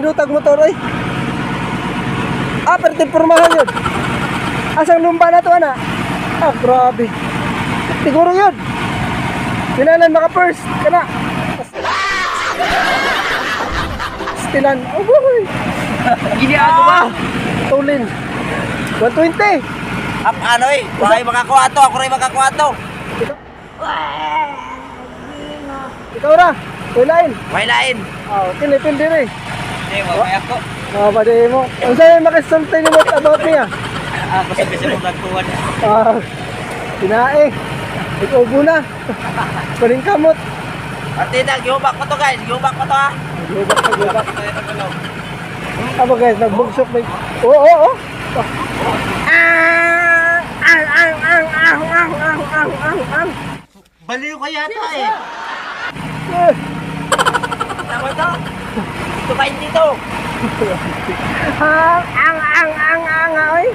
Lutag motor oy. Ah, pero tipurmahan yun. Asang lumba na to, ana? Ah, grabe. Siguro yun. Pinalan maka first. Kana. Stilan. Oh, boy. Gini ako ba? Tulin. 120. Ap ano eh, wala makakuha to, ako rin makakuha to. Ikaw ra. Tulain. May lain. Ah, oh, tinipin din eh. Hindi, mamaya ko. Oh, pwede mo. Ang sa'yo makisulta ni What About Me ah. Ako sa kasi mong nagkuhan. Ah, pinae. Ikubo na. Kuning kamot. Pati na, gihubak ko to guys. Gihubak ko to ha. Gihubak ko, gihubak. Aba guys, nagbugsok na. Oo, oo, oo. Baliw ko yata eh. eh. Tama to. Tumain dito. Ang, ang, ang, ang, ang, ay.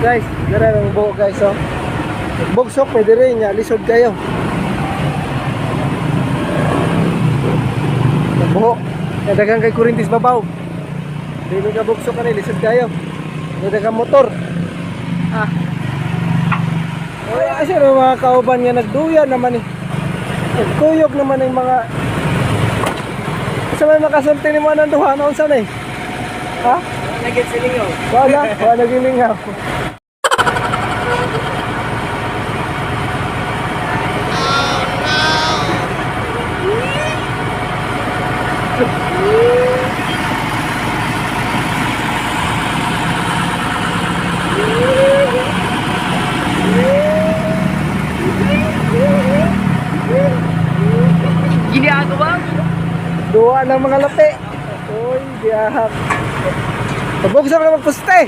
Guys, dara ang buhok guys, oh. Bugsok, pwede rin niya. Lisod kayo. Ang buhok. Nadagang kay Kurintis babaw. Hindi ka bugsok ka rin, lisod kayo. Nadagang motor. Ah. Ay, yung mga kauban nga nagduya naman eh. Nagkuyog naman yung mga... Sa may makasulti ni mo ng duha, naon sana eh. Ha? Nagit silingaw. Wala, wala nagilingaw. Gini ako ba? Duwa ng mga lapi. Uy, biyahak. Pabuksan ka magpuste.